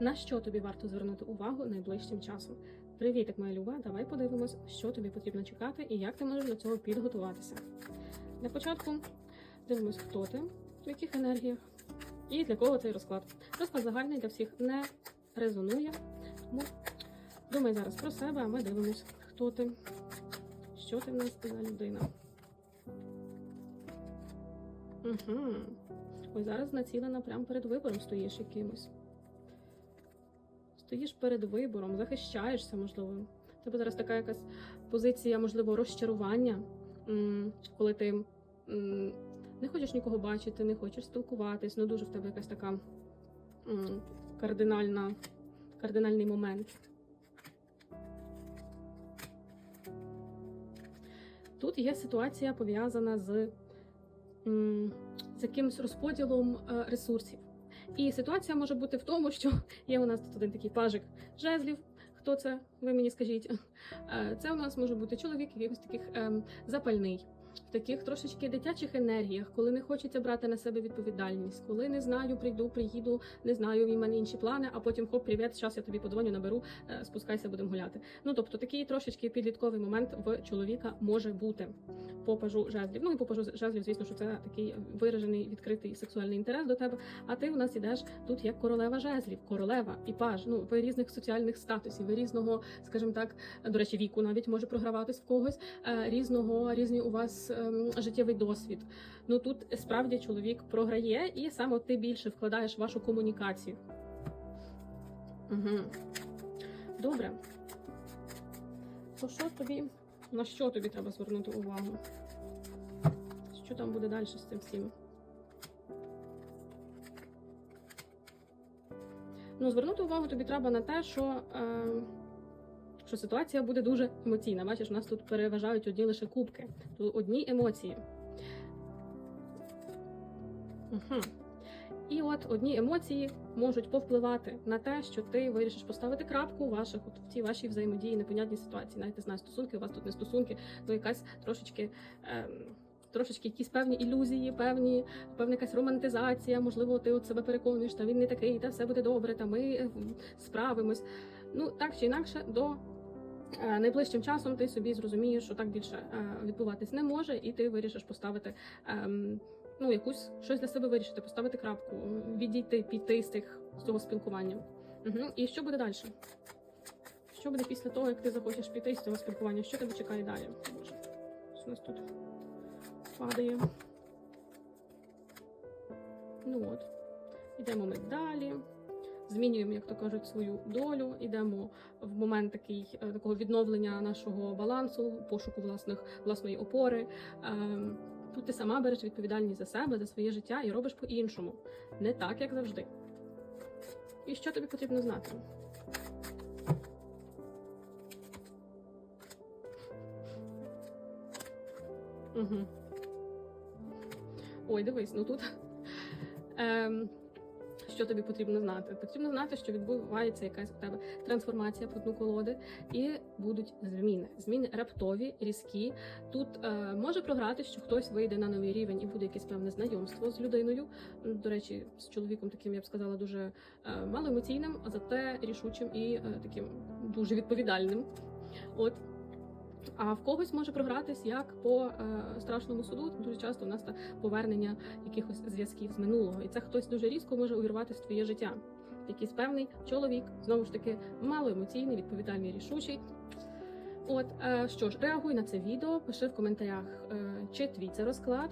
На що тобі варто звернути увагу найближчим часом? Привітик, моя люба. Давай подивимось, що тобі потрібно чекати і як ти можеш до цього підготуватися. Для початку дивимось, хто ти, в яких енергіях і для кого цей розклад. Розклад загальний для всіх не резонує. Тому думай зараз про себе, а ми дивимось, хто ти, що ти в нас за людина. Угу. Ось зараз націлена прямо перед вибором стоїш якимось. Стоїш перед вибором, захищаєшся, можливо. Тебе зараз така якась позиція, можливо, розчарування, коли ти не хочеш нікого бачити, не хочеш спілкуватись, ну дуже в тебе якась така кардинальна, кардинальний момент. Тут є ситуація пов'язана з, з якимось розподілом е, ресурсів. І ситуація може бути в тому, що є у нас тут один такий пажик жезлів. Хто це? Ви мені скажіть. Е, Це у нас може бути чоловік, якийсь таких ем, запальний, в таких трошечки дитячих енергіях, коли не хочеться брати на себе відповідальність, коли не знаю, прийду, приїду, не знаю, в мене інші плани, а потім хоп, привіт, зараз я тобі подзвоню, наберу, е, спускайся, будемо гуляти. Ну тобто такий трошечки підлітковий момент в чоловіка може бути по пажу жезлів. Ну і по пажу жезлів, звісно, що це такий виражений відкритий сексуальний інтерес до тебе. А ти у нас ідеш тут як королева жезлів, королева і паж. Ну ви різних соціальних статусів, ви різного, скажімо так, до речі, віку навіть може програватись в когось. е, Різного різні у вас ем, життєвий досвід. Ну тут справді чоловік програє, і саме ти більше вкладаєш в вашу комунікацію. Угу. Добре. То що тобі? На що тобі треба звернути увагу? Що там буде далі з цим всім? Ну, звернути увагу тобі треба на те, що, е, що ситуація буде дуже емоційна. Бачиш, у нас тут переважають одні лише кубки, тут одні емоції. Угу. І от одні емоції можуть повпливати на те, що ти вирішиш поставити крапку ваших от в цій вашій взаємодії, непонятній ситуації. Навіть не знаю, стосунки, у вас тут не стосунки, ну якась трошечки. Ем, Трошечки якісь певні ілюзії, певні, певна якась романтизація. Можливо, ти от себе переконуєш, та він не такий, та все буде добре, та ми е, справимось. Ну так чи інакше, до найближчим часом ти собі зрозумієш, що так більше е, відбуватись не може, і ти вирішиш поставити ем, ну якусь щось для себе вирішити, поставити крапку, відійти, піти з тих з цього спілкування. Угу. І що буде далі? Що буде після того, як ти захочеш піти з цього спілкування? Що тебе чекає далі? Боже, що у нас тут падає? Ну от, ідемо ми далі. Змінюємо, як то кажуть, свою долю. Йдемо в момент такий, е, такого відновлення нашого балансу, пошуку власних власної опори. Ем, Тут ти сама береш відповідальність за себе, за своє життя і робиш по-іншому, не так, як завжди. І що тобі потрібно знати? Угу. Ой, дивись, ну тут. Ем, що тобі потрібно знати? Потрібно знати, що відбувається якась у тебе трансформація по дну колоди, і будуть зміни. Зміни раптові, різкі. Тут е, може програти, що хтось вийде на новий рівень і буде якесь певне знайомство з людиною. До речі, з чоловіком таким я б сказала дуже е, малоемоційним, а зате рішучим і е, таким дуже відповідальним. От. А в когось може програтись як по е, страшному суду. Дуже часто у нас та повернення якихось зв'язків з минулого, і це хтось дуже різко може увірватися в твоє життя. Якийсь певний чоловік, знову ж таки, малоемоційний, відповідальний, рішучий. От е, що ж, реагуй на це відео, пиши в коментарях, е, чи твій це розклад,